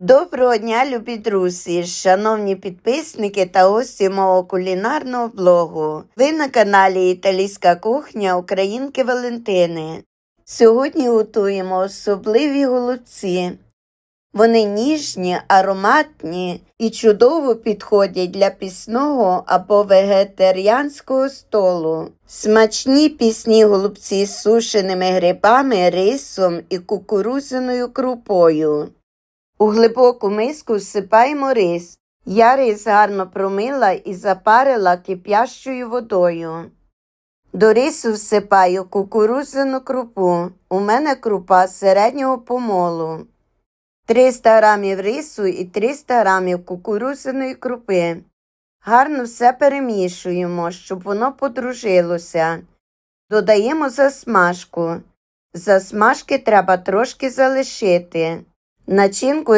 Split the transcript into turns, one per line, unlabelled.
Доброго дня, любі друзі, шановні підписники та гості мого кулінарного блогу. Ви на каналі Італійська кухня Українки Валентини. Сьогодні готуємо особливі голубці. Вони ніжні, ароматні і чудово підходять для пісного або вегетаріанського столу. Смачні пісні голубці з сушеними грибами, рисом і кукурузяною крупою. У глибоку миску всипаємо рис. Я рис гарно промила і запарила кип'ящою водою. До рису всипаю кукурудзяну крупу. У мене крупа середнього помолу. 300 грамів рису і 300 грамів кукурудзяної крупи. Гарно все перемішуємо, щоб воно подружилося. Додаємо засмажку. Засмажки треба трошки залишити. Начинку